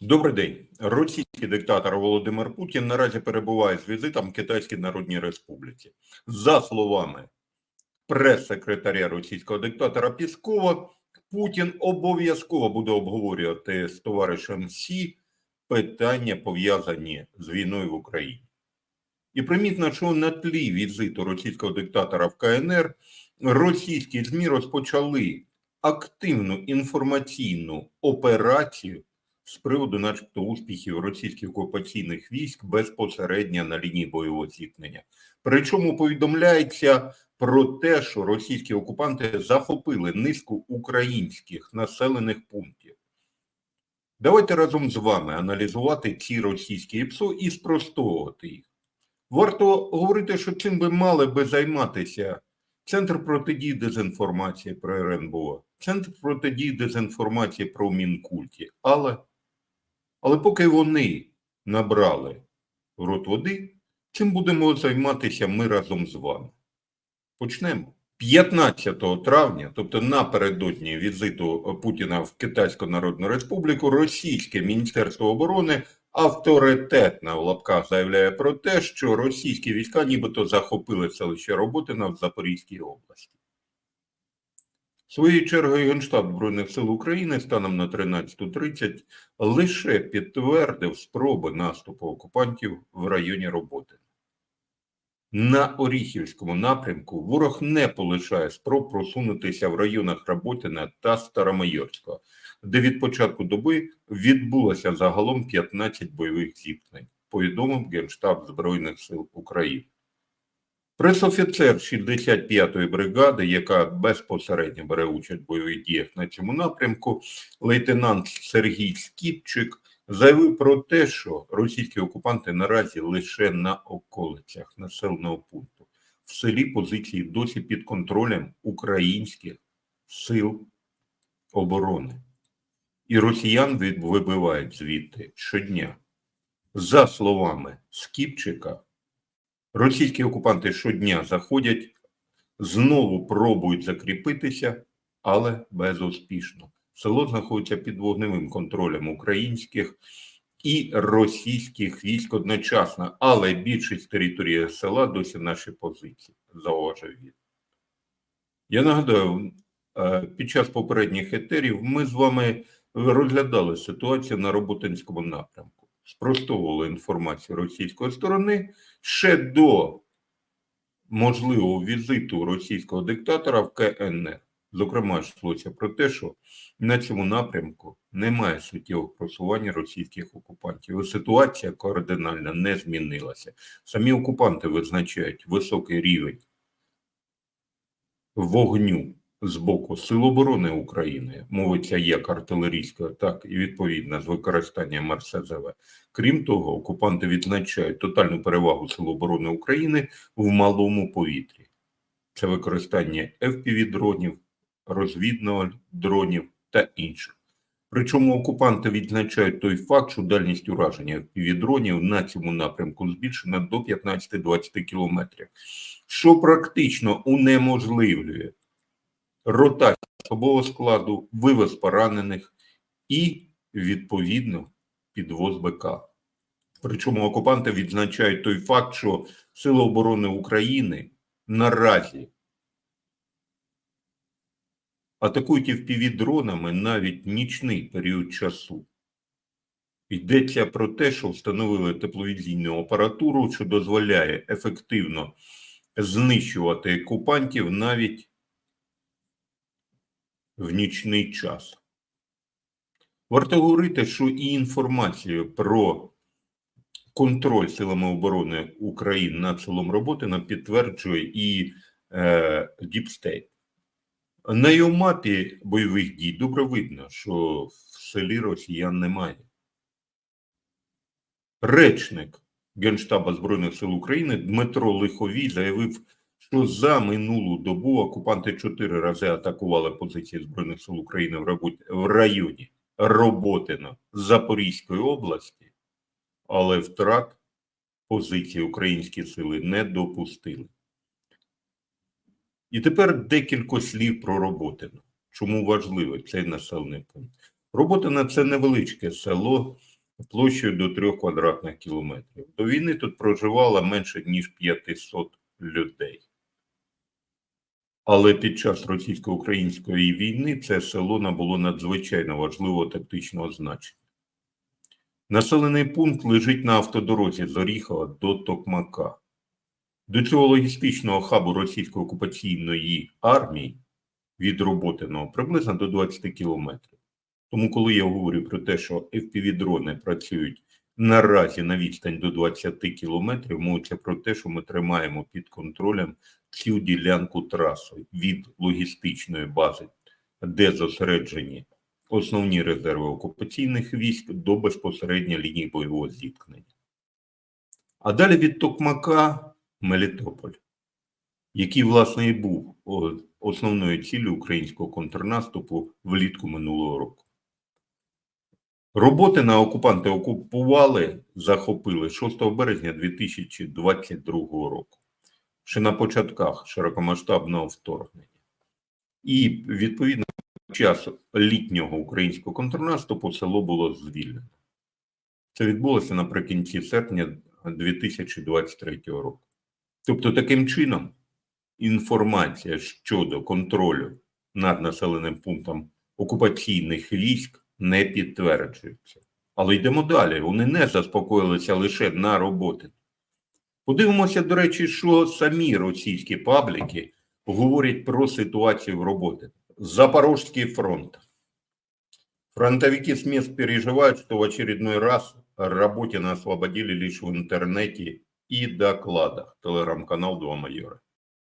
Добрий день. Російський диктатор Володимир Путін наразі перебуває з візитом в Китайській Народній Республіці. За словами прес-секретаря російського диктатора Піскова, Путін обов'язково буде обговорювати з товаришем Сі питання, пов'язані з війною в Україні. І примітно, що на тлі візиту російського диктатора в КНР російські ЗМІ розпочали активну інформаційну операцію з приводу, начебто, успіхів російських окупаційних військ безпосередньо на лінії бойового зіткнення. Причому повідомляється про те, що російські окупанти захопили низку українських населених пунктів. Давайте разом з вами аналізувати ці російські ІПСО і спростовувати їх. Варто говорити, що цим би мали би займатися Центр протидії дезінформації про РНБО, Центр протидії дезінформації про Мінкульті. Але, але поки вони набрали в рот води, чим будемо займатися ми разом з вами? Почнемо. 15 травня, тобто напередодні візиту Путіна в Китайську Народну Республіку, Російське Міністерство оборони авторитетно в лапках заявляє про те, що російські війська нібито захопили селище Роботина в Запорізькій області. Своєю чергою Генштаб Збройних сил України станом на 13.30 лише підтвердив спроби наступу окупантів в районі Роботина. На Оріхівському напрямку ворог не полишає спроб просунутися в районах Роботина та Старомайорського, де від початку доби відбулося загалом 15 бойових зіткнень, повідомив Генштаб Збройних сил України. Пресофіцер 65-ї бригади, яка безпосередньо бере участь в бойових діях на цьому напрямку, лейтенант Сергій Скіпчик, заявив про те, що російські окупанти наразі лише на околицях населеного пункту. В селі позиції досі під контролем українських сил оборони. І росіян вибивають звідти щодня. За словами Скіпчика, російські окупанти щодня заходять, знову пробують закріпитися, але безуспішно. Село знаходиться під вогневим контролем українських і російських військ одночасно, але більшість території села досі наші позиції, зауважив він. Я нагадаю, е, під час попередніх етерів ми з вами розглядали ситуацію на Роботинському напрямку, спростовували інформацію російської сторони ще до можливого візиту російського диктатора в КНР. Зокрема, йшлося про те, що на цьому напрямку немає суттєвого просування російських окупантів. І ситуація кардинально не змінилася. Самі окупанти визначають високий рівень вогню з боку Сил оборони України, мовиться як артилерійською, так і відповідно з використанням РСЗВ. Крім того, окупанти відзначають тотальну перевагу Сил оборони України в малому повітрі. Це використання FPV-дронів, розвідного дронів та інших. Причому окупанти відзначають той факт, що дальність ураження FPV-дронів на цьому напрямку збільшена до 15-20 кілометрів, що практично унеможливлює ротацію особового складу, вивез поранених і, відповідно, підвоз БК. Причому окупанти відзначають той факт, що Сили оборони України наразі атакують FPV-дронами навіть нічний період часу. Йдеться про те, що встановили тепловізійну апаратуру, що дозволяє ефективно знищувати окупантів навіть в нічний час. Варто говорити, що і інформацію про контроль силами оборони України над селом Роботина підтверджує і е, State. На його мапі бойових дій добре видно, що в селі росіян немає. Речник Генштаба Збройних сил України Дмитро Лиховій заявив, що за минулу добу окупанти чотири рази атакували позиції Збройних сил України в, районі Роботино Запорізької області, але втрат позиції українські сили не допустили. І тепер декілька слів про Роботино. Чому важливий цей населений пункт? Роботино – це невеличке село площею до 3 квадратних кілометрів. До війни тут проживало менше ніж 500 людей. Але під час російсько-української війни це село набуло надзвичайно важливого тактичного значення. Населений пункт лежить на автодорозі з Оріхова до Токмака. До цього логістичного хабу російської окупаційної армії від Роботиного приблизно до 20 кілометрів. Тому, коли я говорю про те, що FPV-дрони працюють наразі на відстань до 20 кілометрів, мовиться про те, що ми тримаємо під контролем цю ділянку траси від логістичної бази, де зосереджені основні резерви окупаційних військ до безпосередньо лінії бойового зіткнення. А далі від Токмака Мелітополь, який, власне, і був основною ціллю українського контрнаступу влітку минулого року. Роботи на окупанти окупували, захопили 6 березня 2022 року, ще на початках широкомасштабного вторгнення. І відповідно під час літнього українського контрнаступу село було звільнено. Це відбулося наприкінці серпня 2023 року. Тобто, таким чином, інформація щодо контролю над населеним пунктом окупаційних військ не підтверджується. Але йдемо далі. Вони не заспокоїлися лише на роботи. Подивимося, до речі, що самі російські пабліки говорять про ситуацію в роботі. Запорожский фронт. Фронтовики с мест что в очередной раз Работина освободили лишь в интернете і докладах. Телеграм-канал «Два майора».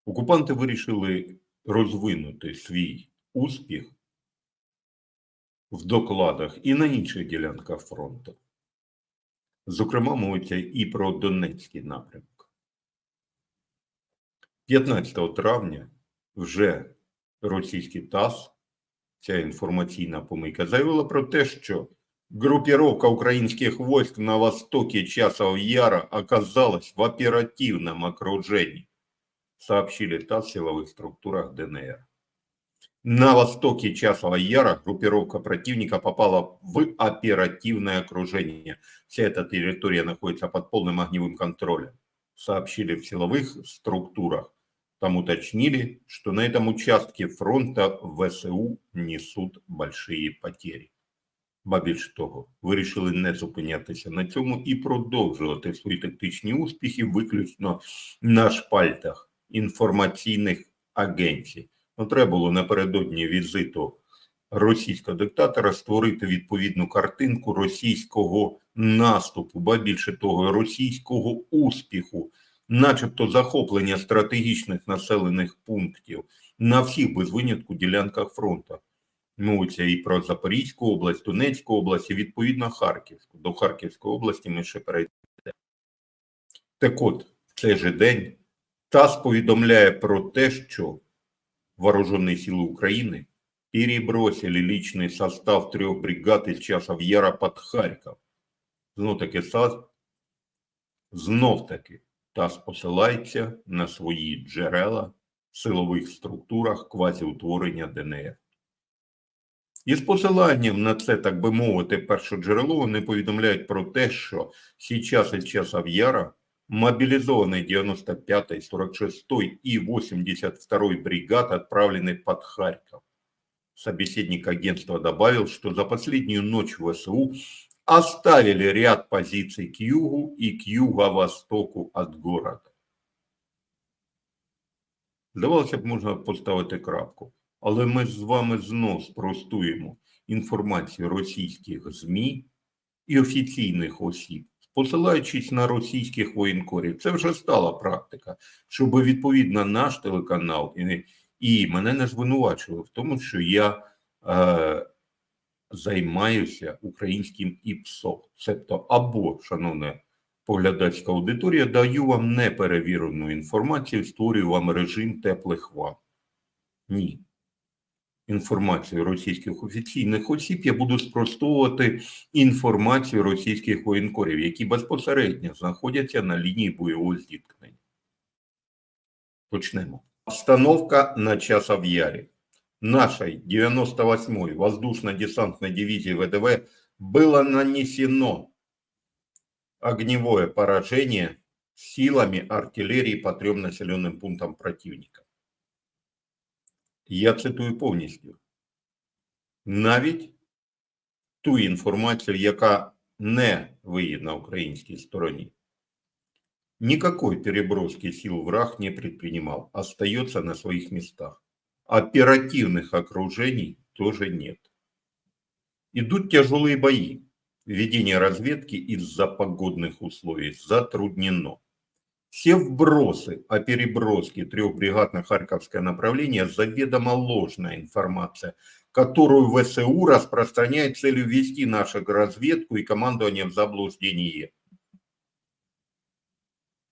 Окупанти вирішили розвинути свій успіх в докладах і на інших ділянках фронту. Зокрема, мовиться і про Донецький напрямок. 15 травня вже російський ТАСС, ця інформаційна помийка, заявила про те, що группировка украинских войск на востоке Часов Яра оказалась в оперативном окружении, сообщили ТАСС в силовых структурах ДНР. На востоке Часова Яра группировка противника попала в оперативное окружение. Вся эта территория находится под полным огневым контролем, Сообщили в силовых структурах. Там уточнили, что на этом участке фронта ВСУ несут большие потери. Ба більш того, вирішили не зупинятися на цьому і продовжувати свої тактичні успіхи виключно на шпальтах інформаційних агенцій. Ну, треба було напередодні візиту російського диктатора створити відповідну картинку російського наступу, ба більше того, російського успіху, начебто захоплення стратегічних населених пунктів на всіх без винятку ділянках фронту. Мовиться і про Запорізьку область, Донецьку область, і відповідно Харківську. До Харківської області ми ще перейдемо. Так от, в цей же день ТАСС повідомляє про те, що Вооруженные силы Украины перебросили личный состав трех бригад из часов Яра под Харків. Знов таки САС, знов таки ТАСС посилається на свої джерела в силових структурах квазіутворення ДНР. І з посиланням на це, так би мовити, перше джерело вони повідомляють про те, що сейчас із часов Яра мобилизованные 95-й, 46-й и 82-й бригад отправлены под Харьков. Собеседник агентства добавил, что за последнюю ночь в ВСУ оставили ряд позиций к югу и к юго-востоку от города. Здавалося б, можна поставити крапку, але ми з вами знов спростуємо інформацію російських ЗМІ і офіційних осіб посилаючись на російських воєнкорів. Це вже стала практика, щоб відповідно наш телеканал і, і мене не звинувачували в тому, що я е, займаюся українським ІПСО. Себто або, шановне поглядацька аудиторія, даю вам неперевірену інформацію, створюю вам режим теплих ванн. Ні інформацію російських офіційних осіб, я буду спростовувати інформацію російських воєнкорів, які безпосередньо знаходяться на лінії бойового зіткнення. Почнемо. Обстановка на часов Яре. Нашей 98-й воздушно-десантной дивизии ВДВ было нанесено огневое поражение силами артиллерии по трем населенным пунктам противника. Я цитую повністю. Навіть ту інформацію, яка не виє на українській стороні. Никакой переброски сил враг не предпринимал, остается на своих местах. Оперативных окружений тоже нет. Идут тяжелые бои. Ведение разведки из-за погодных условий затруднено. Все вбросы о переброске трех бригад на Харьковское направление заведомо ложная информация, которую ВСУ распространяет целью ввести нашу разведку и командование в заблуждение.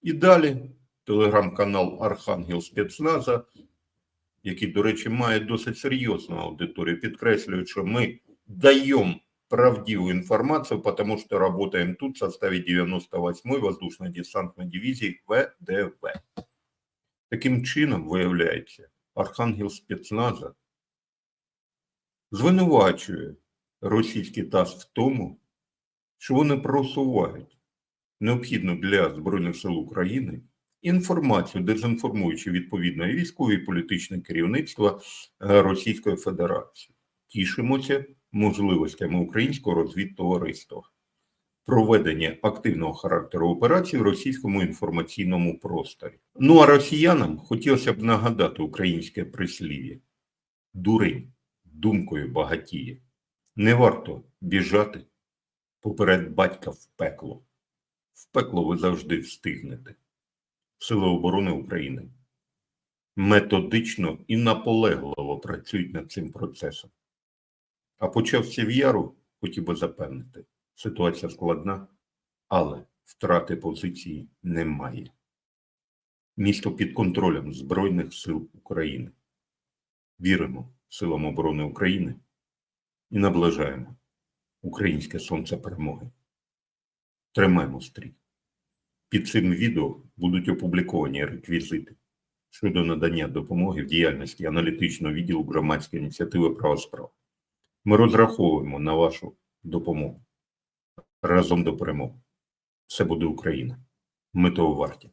І далі телеграм-канал Архангел спецназа, який, до речі, має досить серйозну аудиторію, підкреслює, що ми даємо правдивую информацию, потому что работаем тут в составе 98-й воздушно-десантной дивизии ВДВ. Таким чином, виявляється, Архангел спецназа звинувачує російський ТАСС в тому, що вони просувають необхідну для Збройних сил України інформацію, дезінформуючи відповідно і військове, і політичне керівництво е, Російської Федерації. Тішимося можливостями українського розвідтовариства проведення активного характеру операцій в російському інформаційному просторі. Ну а росіянам хотілося б нагадати українське прислів'я: дурень думкою багатіє. Не варто біжати поперед батька в пекло. В пекло ви завжди встигнете. Сили оборони України методично і наполегливо працюють над цим процесом. А почався в яру, хотів би запевнити, ситуація складна, але втрати позиції немає. Місто під контролем Збройних сил України. Віримо силам оборони України і наближаємо українське сонце перемоги. Тримаємо стрій. Під цим відео будуть опубліковані реквізити щодо надання допомоги в діяльності аналітичного відділу громадської ініціативи права справ. Ми розраховуємо на вашу допомогу. Разом до перемоги. Все буде Україна. Ми того варті.